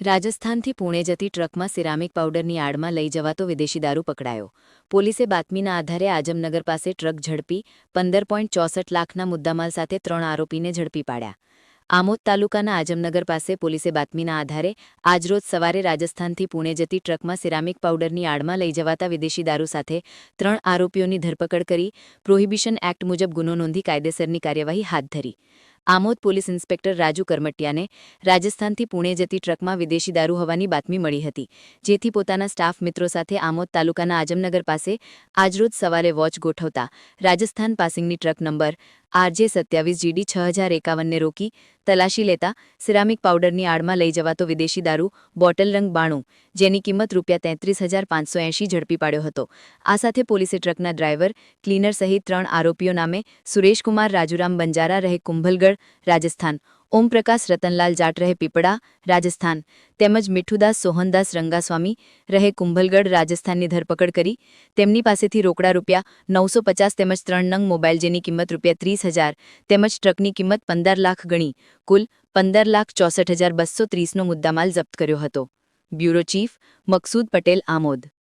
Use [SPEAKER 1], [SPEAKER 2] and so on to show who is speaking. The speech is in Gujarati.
[SPEAKER 1] રાજસ્થાનથી પુણે જતી ટ્રકમાં સિરામિક પાવડરની આડમાં લઈ જવાતો વિદેશી દારૂ પકડાયો. પોલીસે બાતમીના આધારે આજમનગર પાસે ટ્રક ઝડપી, પંદર લાખના મુદ્દામાલ સાથે ત્રણ આરોપીને ઝડપી પાડ્યા. આમોદ તાલુકાના આજમનગર પાસે પોલીસે બાતમીના આધારે આજરોજ સવારે રાજસ્થાનથી પુણે જતી ટ્રકમાં સિરામિક પાવડરની આડમાં લઈ જવાતા વિદેશી દારૂ સાથે ત્રણ આરોપીઓની ધરપકડ કરી, પ્રોહિબિશન એક્ટ મુજબ ગુનો નોંધી કાયદેસરની કાર્યવાહી હાથ ધરી. આમોદ પોલીસ ઇન્સ્પેક્ટર રાજુ કરમટિયાને રાજસ્થાનથી પુણે જતી ટ્રકમાં વિદેશી દારૂ હોવાની બાતમી મળી હતી, જેથી પોતાના સ્ટાફ મિત્રો સાથે આમોદ તાલુકાના આજમનગર પાસે આજરોજ સવારે વોચ ગોઠવતા રાજસ્થાન પાસિંગની ટ્રક નંબર આરજે સત્યાવીસ જીડી છ હજાર એકાવનને રોકી તલાશી લેતા સિરામિક પાવડરની આડમાં લઈ જવાતો વિદેશી દારૂ બોટલ રંગ બાણું, જેની કિંમત રૂપિયા તેત્રીસ હજાર પાંચસો એંશી ઝડપી પાડ્યો હતો. આ સાથે પોલીસે ટ્રકના ડ્રાઈવર, ક્લીનર સહિત ત્રણ આરોપીઓ નામે સુરેશકુમાર, રાજુરામ બંજારા રહે કુંભલગઢ, રાજસ્થાન. ઓમપ્રકાશ રતનલાલ જાટ રહે પીપળા, રાજસ્થાન. તેમજ મીઠુદાસ સોહનદાસ રંગાસ્વામી રહે કુંભલગઢ, રાજસ્થાનની ધરપકડ કરી. તેમની પાસેથી રોકડા રૂપિયા નવસો પચાસ તેમજ ત્રણ નંગ મોબાઈલ જેની કિંમત રૂપિયા ત્રીસ હજાર તેમજ ટ્રકની કિંમત પંદર લાખ ગણી. કુલ પંદર લાખ ચોસઠ હજાર બસો ત્રીસનો મુદ્દામાલ જપ્ત કર્યો હતો. Bureau chief Maqsood Patel Amod.